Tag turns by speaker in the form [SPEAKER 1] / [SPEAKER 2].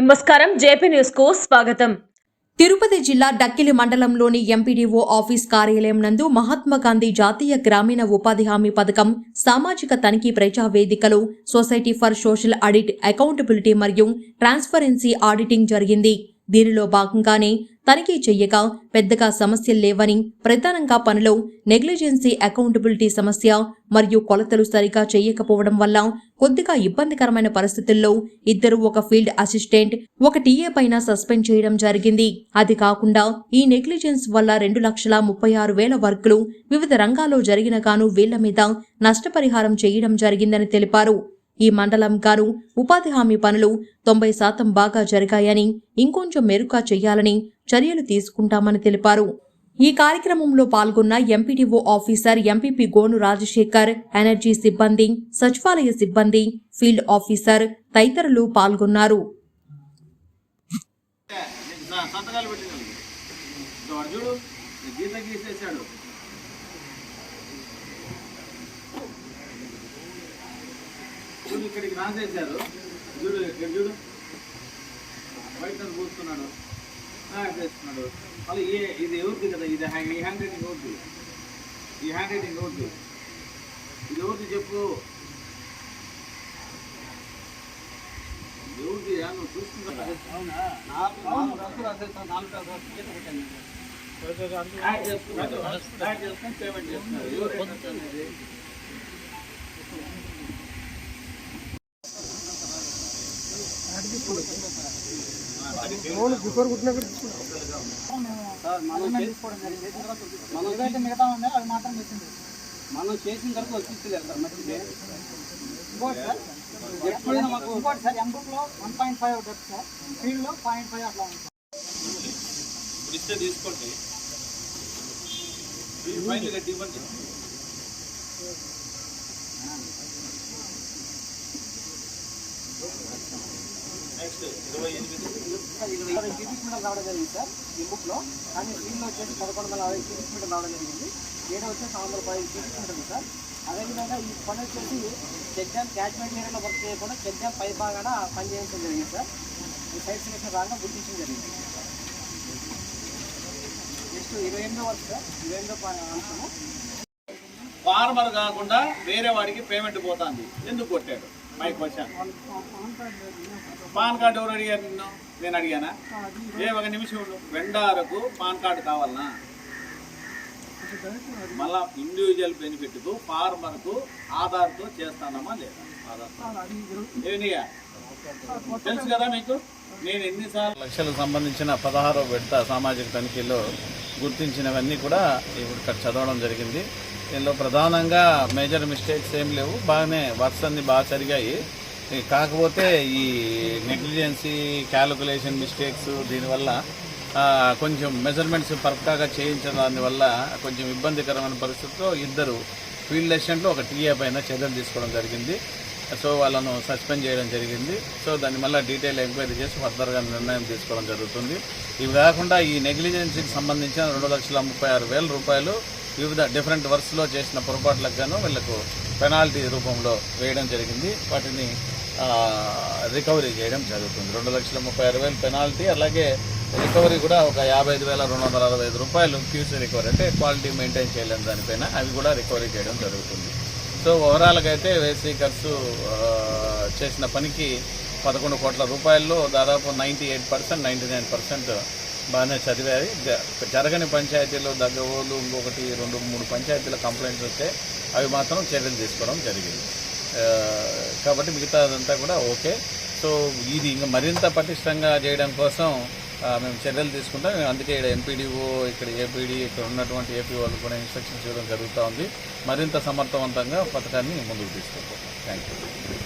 [SPEAKER 1] నమస్కారం. జేపీ న్యూస్కు స్వాగతం.
[SPEAKER 2] తిరుపతి జిల్లా డక్కిలి మండలంలోని ఎంపీడీఓ ఆఫీస్ కార్యాలయం నందు మహాత్మాగాంధీ జాతీయ గ్రామీణ ఉపాధి హామీ పథకం సామాజిక తనిఖీ ప్రజా వేదికలో society for social audit accountability మరియు ట్రాన్స్పరెన్సీ ఆడిటింగ్ జరిగింది. దీనిలో భాగంగానే తనిఖీ చెయ్యగా పెద్దగా సమస్యలు లేవని ప్రధానంగా పనిలో నెగ్లిజెన్సీ అకౌంటబిలిటీ సమస్య మరియు కొలతలు సరిగా చేయకపోవడం వల్ల కొద్దిగా ఇబ్బందికరమైన పరిస్థితుల్లో ఇద్దరు ఒక ఫీల్డ్ అసిస్టెంట్ ఒక టీఏ పైన సస్పెండ్ చేయడం జరిగింది. అది కాకుండా ఈ నెగ్లిజెన్స్ వల్ల రెండు లక్షల ముప్పై ఆరు వేల వర్కులు వివిధ రంగాల్లో జరిగిన గాను వీళ్ళ మీద నష్టపరిహారం చేయడం జరిగిందని తెలిపారు. ఈ మండలం గాను ఉపాధి హామీ పనులు తొంభై శాతం బాగా జరిగాయని ఇంకొంచెం మెరుగ్గా చేయాలని చర్యలు తీసుకుంటామని తెలిపారు. ఈ కార్యక్రమంలో పాల్గొన్న ఎంపీడీఓ ఆఫీసర్ ఎంపీపీ గోను రాజశేఖర్ ఎనర్జీ సిబ్బంది సచివాలయ సిబ్బంది ఫీల్డ్ ఆఫీసర్ తదితరులు పాల్గొన్నారు.
[SPEAKER 3] సంతకాలు చూడు ఇక్కడికి రాసేసారు చూడు ఇక్కడ చూడు. బయట కూర్చున్నాడు చేస్తున్నాడు మళ్ళీ ఏ ఇది ఎవరిది కదా? ఇది ఈ హ్యాండ్ రైటింగ్ ఎవరిది? ఈ హ్యాండ్ రైటింగ్ ఎవరిది? ఇది ఎవరిది చెప్పు? ఎవరిది? నువ్వు చూసుకుంటా యాడ్ చేసుకున్నాడు యాడ్ చేసుకుని పేమెంట్ చేస్తున్నారు ఎవరు ఏంటంటే
[SPEAKER 4] ఏదైతే మిగతా ఉన్నాయో అవి మాత్రం తెచ్చింది
[SPEAKER 3] మనం చేసిన తర్వాత వచ్చింది సార్ మంచిదే
[SPEAKER 4] ఇంకోటి సార్
[SPEAKER 3] ఎప్పుడైనా మాకు
[SPEAKER 4] ఇంకోటి sir ఎంబుక్లో one point five depth sir. ఫీల్డ్లో పాయింట్ ఫైవ్ అట్లా ఉంది
[SPEAKER 3] ఇప్పుడు ఇస్తే తీసుకోండి. కట్టి ఇవ్వండి. నెక్స్ట్ ఇరవై ఎనిమిది.
[SPEAKER 4] సార్ ఇరవై క్యూబిక్ మీటర్ రావడం జరిగింది సార్ ఈ బుక్లో. కానీ వచ్చేసి పదకొండు వందల అరవై క్యూబిక్ మీటర్ రావడం జరిగింది. ఏడో వచ్చేసి ఆరు వందల పది క్యూబిక్ మీటర్ ఉంది సార్. అదేవిధంగా ఈ పని వచ్చేసి చెక్ డ్యామ్ క్యాచ్మెంట్ ఏరియాలో వర్క్ చేయకుండా చెక్ డ్యామ్ పై భాగాన పని చేయించడం జరిగింది సార్. ఈ సైట్ సెలెక్షన్ భాగంగా గుర్తించడం జరిగింది. నెక్స్ట్ ఇరవై ఎనిమిదో వర్క్ సార్ ఇరవై ఎనిమిదో ప- అంశము.
[SPEAKER 3] ఫార్మర్ కాకుండా వేరే వాడికి పేమెంట్ పోతుంది. ఎందుకు కొట్టాడు? మై క్వశ్చన్ పాన్ కార్డు ఎవరు అడిగారు నిన్ను? నేను అడిగానా? ఏ ఒక నిమిషం వెండారకు పాన్ కార్డు కావాలనా? మళ్ళా ఇండివిజువల్ బెనిఫిట్కు ఫార్మర్కు ఆధార్తో చేస్తానమ్మా లేదా? ఆధార్ తెలుసు కదా మీకు? నేను ఎన్నిసార్లు లక్షలకు సంబంధించిన పదహారో విడత సామాజిక తనిఖీలో గుర్తించినవన్నీ కూడా ఇప్పుడు ఇక్కడ చదవడం జరిగింది. దీనిలో ప్రధానంగా మేజర్ మిస్టేక్స్ ఏం లేవు. బాగానే వర్క్స్ అన్ని బాగా జరిగాయి. కాకపోతే ఈ నెగ్లిజెన్సీ క్యాలిక్యులేషన్ మిస్టేక్స్ దీనివల్ల కొంచెం మెజర్మెంట్స్ పర్ఫెక్ట్గా చేయించడం దానివల్ల కొంచెం ఇబ్బందికరమైన పరిస్థితిలో ఇద్దరు ఫీల్డ్ అసిస్టెంట్లు ఒక టీఏ పైన చర్యలు తీసుకోవడం జరిగింది. సో వాళ్ళను సస్పెండ్ చేయడం జరిగింది. సో దాన్ని మళ్ళీ డీటెయిల్ ఎంక్వైరీ చేసి ఫర్దర్గా నిర్ణయం తీసుకోవడం జరుగుతుంది. ఇవి కాకుండా ఈ నెగ్లిజెన్సీకి సంబంధించిన రెండు లక్షల ముప్పై ఆరు వేల రూపాయలు వివిధ డిఫరెంట్ వర్క్స్లో చేసిన పొరపాట్లకు గాను వీళ్ళకు పెనాల్టీ రూపంలో వేయడం జరిగింది. వాటిని రికవరీ చేయడం జరుగుతుంది. రెండు లక్షల ముప్పై ఆరు వేలు పెనాల్టీ అలాగే రికవరీ కూడా ఒక యాభై ఐదు వేల రెండు వందల అరవై ఐదు రూపాయలు క్యూసీ రికవరీ అంటే క్వాలిటీ మెయింటైన్ చేయలేని దానిపైన అవి కూడా రికవరీ చేయడం జరుగుతుంది. సో ఓవరాల్గా అయితే ఖర్చు చేసిన పనికి పదకొండు కోట్ల రూపాయల్లో దాదాపు ninety eight percent ninety nine percent బాగానే చదివాయి జ- జరగని పంచాయతీలో దగ్గోలు ఇంకొకటి రెండు మూడు పంచాయతీల కంప్లైంట్స్ వస్తే అవి మాత్రం చర్యలు తీసుకోవడం జరిగింది. కాబట్టి కాబట్టి మిగతాదంతా కూడా ఓకే. సో ఇది ఇంకా మరింత పటిష్టంగా చేయడం కోసం మేము చర్యలు తీసుకుంటాం. అందుకే ఇక్కడ ఎంపీడీఓ ఇక్కడ ఏపీడీ ఇక్కడ ఉన్నటువంటి ఏపీ వాళ్ళు కూడా ఇన్స్ట్రక్షన్స్ ఇవ్వడం జరుగుతూ ఉంది. మరింత సమర్థవంతంగా పథకాన్ని ముందుకు తీసుకుంటాం థ్యాంక్ యూ